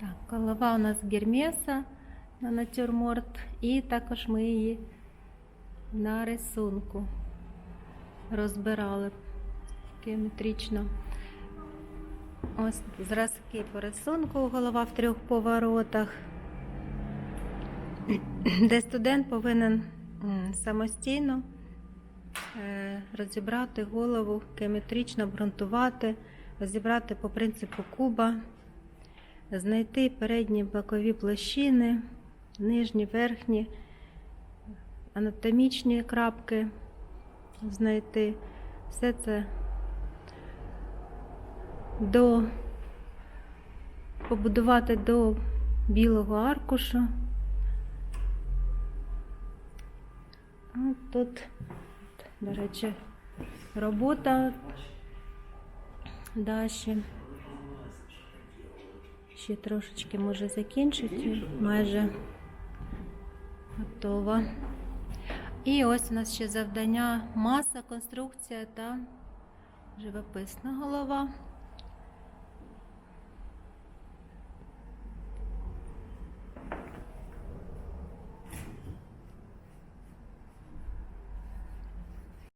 Так, голова у нас гермеса на натюрморт, і також ми її на рисунку розбирали геометрично. Ось зразки по рисунку, голова в трьох поворотах, де студент повинен самостійно е, розібрати голову, геометрично обґрунтувати, розібрати по принципу куба, знайти передні бокові площини, нижні, верхні, анатомічні крапки знайти. Все це до побудувати до білого аркушу. От тут, до речі, робота Даші. Ще трошечки може закінчити, майже готова. І ось у нас ще завдання маса, конструкція та живописна голова.